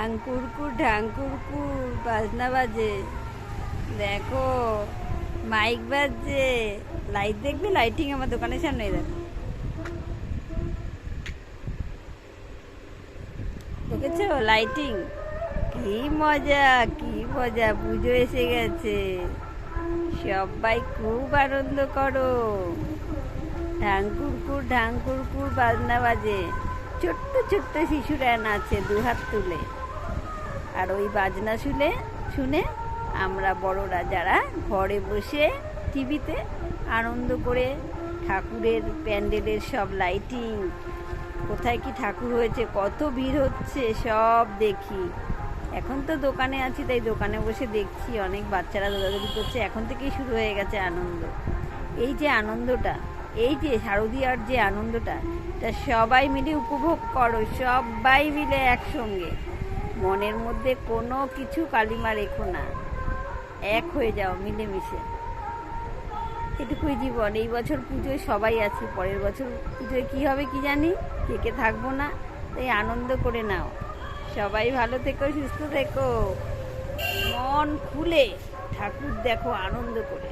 ঢাঙ্কুরকুর ঢাঙ্কুরকুর বাজনা বাজে। দেখো মাইক বাজছে। লাইট দেখবে? লাইটিং আমার দোকানের সামনে দেখো। দেখেছ? লাইটিং কি মজা কি মজা। পুজো এসে গেছে। সবাই খুব আনন্দ করো। ঢাঙ্কুরকুর ঢাঙ্কুরকুর বাজনা বাজে। ছোট্ট ছোট্ট শিশুরা নাচে দু হাত তুলে। আর ওই বাজনা শুনে শুনে আমরা বড়রা যারা ঘরে বসে টিভিতে আনন্দ করে ঠাকুরের প্যান্ডেলের সব লাইটিং, কোথায় কি ঠাকুর হয়েছে, কত ভিড় হচ্ছে, সব দেখি। এখন তো দোকানে আছি, তাই দোকানে বসে দেখছি, অনেক বাচ্চারা দৌড়াদৌড়ি করছে, এখন থেকেই শুরু হয়ে গেছে আনন্দ। এই যে আনন্দটা, এই যে শারদীয়ার যে আনন্দটা, তা সবাই মিলে উপভোগ করো, সবাই মিলে একসঙ্গে। মনের মধ্যে কোনো কিছু কালিমা রেখো না। এক হয়ে যাও, মিলেমিশে। এটুকুই জীবন। এই বছর পুজোয় সবাই আছি, পরের বছর পুজোয় কি হবে কি জানি? কে কে থাকব না? তাই আনন্দ করে নাও। সবাই ভালো থেকো, সুস্থ থেকো। মন খুলে ঠাকুর দেখো, আনন্দ করে।